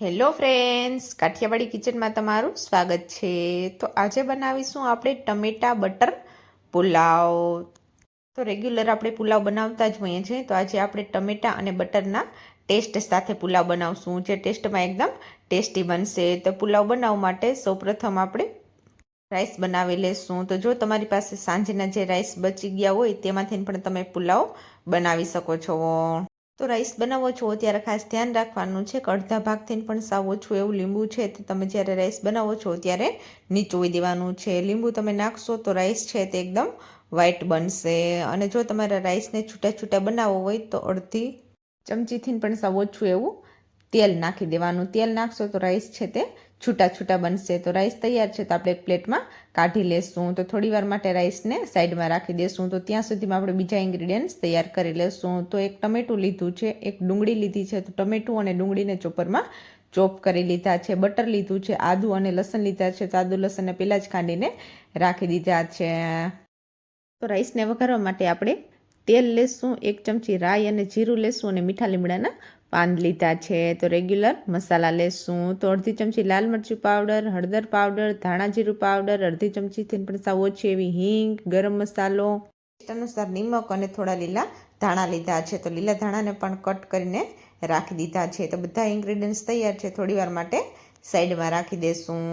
Hello friends Kathiawadi કિચનમાં તમારું સ્વાગત છે. તો આજે બનાવીશું આપણે ટમેટા બટર પુલાવ. તો રેગ્યુલર આપણે પુલાવ બનાવતા જ હોઈએ છીએ. તો આજે આપણે ટમેટા અને બટરના ટેસ્ટ સાથે પુલાવ બનાવશું. જે ટેસ્ટમાં એકદમ ટેસ્ટી બનશે. તો પુલાવ બનાવવા માટે સૌપ્રથમ આપણે રાઈસ બનાવી લેશું. તો જો તમારી પાસે સાંજના જે રાઈસ બચી ગયા હોય, તેમાંથી પણ તમે પુલાવ બનાવી શકો છો. તો રાઈસ બનાવો છો, ત્યારે ખાસ ધ્યાન રાખવાનું છે કે અડધા ભાગથી પણ સાવ ઓછું એવું લીંબુ છે, તે તમે જ્યારે રાઈસ બનાવો છો ત્યારે નીચોવી દેવાનું છે. લીંબુ તમે નાખશો તો રાઈસ છે તે એકદમ વ્હાઈટ બનશે. અને જો તમારા રાઈસને છૂટા છૂટા બનાવવો હોય તો અડધી ચમચીથી પણ સાવ ઓછું એવું તેલ નાખી દેવાનું. તેલ નાખશો તો રાઈસ છે તે છૂટા છૂટા બનશે તો રાઈસ તૈયાર છે તો આપણે એક પ્લેટમાં કાઢી લેશું. તો થોડી વાર માટે રાઈસને સાઈડમાં રાખી દેશું. તો ત્યાં સુધીમાં આપણે બીજા ઇન્ગ્રીડિયન્ટ્સ તૈયાર કરી લેશું. તો એક ટમેટું લીધું છે, એક ડુંગળી લીધી છે. તો ટમેટું અને ડુંગળીને ચોપરમાં ચોપ કરી લીધા છે. બટર લીધું છે, આદુ અને લસણ લીધા છે. તો આદુ લસણને પહેલાં જ ખાંડીને રાખી દીધા છે. તો રાઈસને વઘારવા માટે આપણે તેલ લેશું. એક ચમચી રાઈ અને જીરું લેશું અને મીઠા લીમડાના પાન લીધા છે, તો રેગ્યુલર મસાલા લેશું. તો અડધી ચમચી લાલ મરચું પાવડર હળદર પાવડર ધાણા જીરું પાવડર અડધી ચમચીથી પણ સાવ ઓછી એવી હિંગ, ગરમ મસાલો. અનુસાર નિમક અને થોડા લીલા ધાણા લીધા છે, તો લીલા ધાણાને પણ કટ કરીને રાખી દીધા છે. તો બધા ઇન્ગ્રીડિયન્ટ્સ તૈયાર છે થોડી માટે સાઈડમાં રાખી દેશું.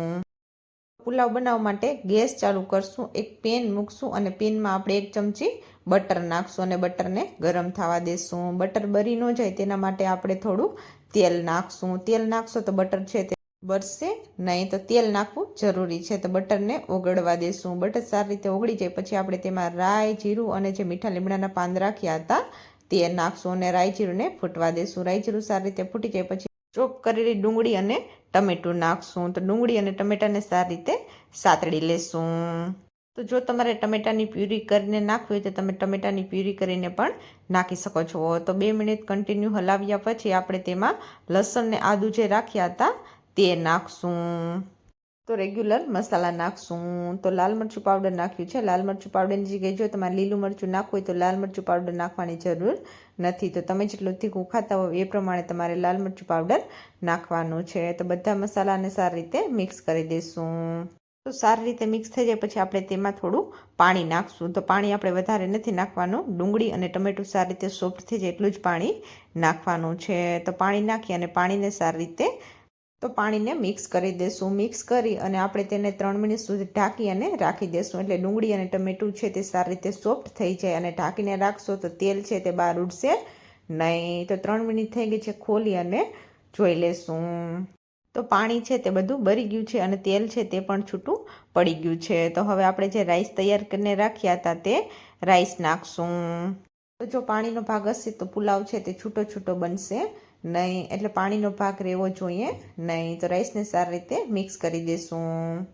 પુલાવ બનાવવા માટે ગેસ ચાલુ કરશું, એક પેન મૂકશું અને પેનમાં આપણે એક ચમચી બટર નાખશું અને બટરને ગરમ થવા દેશું. બટર બરી ન જાય તેના માટે આપણે થોડું તેલ નાખશું. તેલ નાખશો તો બટર છે તે બરશે નહીં તો તેલ નાખવું જરૂરી છે. તો બટરને ઓગળવા દેશું. બટર સારી રીતે ઓગળી જાય પછી આપણે તેમાં રાઈ, જીરું અને જે મીઠા લીમડાના પાન રાખ્યા હતા તે નાખશું અને રાઈ જીરુંને ફૂટવા દેશું. રાઈ જીરું સારી રીતે ફૂટી જાય પછી ચોપ કરેલી ડુંગળી અને ટમેટું નાખશું. તો ડુંગળી અને ટમેટાને સારી રીતે સાતળી લેશું. તો જો તમારે ટમેટાની પ્યુરી કરીને નાખવી હોય તો તમે ટમેટાની પ્યુરી કરીને પણ નાખી શકો છો. તો બે મિનિટ કન્ટિન્યુ હલાવ્યા પછી આપણે તેમાં લસણ ને આદું જે રાખ્યા હતા તે નાખશું. તો રેગ્યુલર મસાલા નાખશું. તો લાલ મરચું પાવડર નાખ્યું છે. લાલ મરચું પાવડરની જગ્યાએ જો તમારે લીલું મરચું નાખવું હોય તો લાલ મરચું પાવડર નાખવાની જરૂર નથી. તો તમે જેટલું તીખું ખાતા હોય એ પ્રમાણે તમારે લાલ મરચું પાવડર નાખવાનું છે. તો બધા મસાલાને સારી રીતે મિક્સ કરી દઈશું તો સારી રીતે મિક્સ થઈ જાય પછી આપણે તેમાં થોડું પાણી નાખશું. તો પાણી આપણે વધારે નથી નાખવાનું. ડુંગળી અને ટમેટું સારી રીતે સોફ્ટ થઈ જાય એટલું જ પાણી નાખવાનું છે. તો પાણી નાખી અને પાણીને સારી રીતે તો પાણીને મિક્સ કરી દેશું. મિક્સ કરી અને આપણે તેને ત્રણ મિનિટ સુધી ઢાંકી અને રાખી દેશું. એટલે ડુંગળી અને ટમેટું છે તે સારી રીતે સોફ્ટ થઈ જાય અને ઢાંકીને રાખશો તો તેલ છે તે બહાર ઉડશે નહીં. તો ત્રણ મિનિટ થઈ ગઈ છે ખોલી અને જોઈ લેશું. તો પાણી છે તે બધું બરી ગયું છે અને તેલ છે તે પણ છૂટું પડી ગયું છે. તો હવે આપણે જે રાઈસ તૈયાર કરીને રાખ્યા હતા તે રાઈસ નાખશું. તો જો પાણીનો ભાગ હશે તો પુલાવ છે તે છૂટો છૂટો બનશે. નહીં, એટલે પાણીનો ભાગ રહેવો જોઈએ નહીં. તો રાઈસને સારી રીતે મિક્સ કરી દઈશું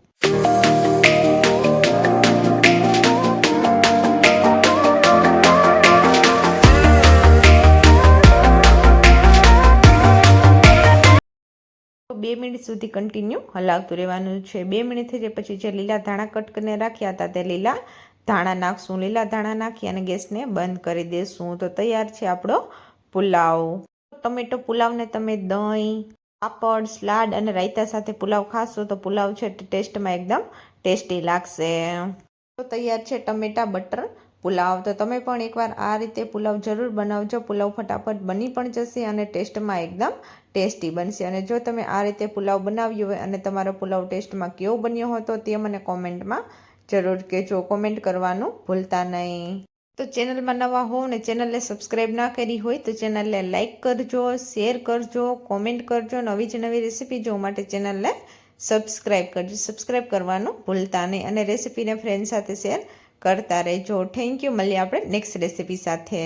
બે મિનિટ સુધી કન્ટિન્યુ હલાવતું રહેવાનું છે. બે મિનિટ થઈ જાય પછી જે લીલા ધાણા કટ કરીને રાખ્યા હતા તે લીલા ધાણા નાખશું. લીલા ધાણા નાખી અને ગેસને બંધ કરી દઈશું તો તૈયાર છે આપણો પુલાવ. ટમેટો પુલાવને તમે દહીં, પાપડ, સલાડ અને રાયતા સાથે પુલાવ ખાશો તો પુલાવ છે ટેસ્ટમાં એકદમ ટેસ્ટી લાગશે. તો તૈયાર છે ટમેટા બટર પુલાવ. તો તમે પણ એકવાર આ રીતે પુલાવ જરૂર બનાવજો. પુલાવ ફટાફટ બની પણ જશે અને ટેસ્ટમાં એકદમ ટેસ્ટી બનશે. અને જો તમે આ રીતે પુલાવ બનાવ્યો હોય અને તમારો પુલાવ ટેસ્ટમાં કેવો બન્યો હતો તે મને કોમેન્ટમાં જરૂર કહેજો. કોમેન્ટ કરવાનું ભૂલતા નહીં. તો ચેનલમાં નવા હો ને ચેનલને સબસ્ક્રાઈબ ના કરી હોય તો ચેનલને લાઇક કરજો શેર કરજો કોમેન્ટ કરજો નવી જ નવી રેસીપી જોવા માટે ચેનલને સબસ્ક્રાઈબ કરજો. સબસ્ક્રાઈબ કરવાનું ભૂલતા નહીં અને રેસીપીને ફ્રેન્ડ સાથે શેર કરતા રહેજો. થેન્ક યુ મળીએ આપણે નેક્સ્ટ રેસીપી સાથે.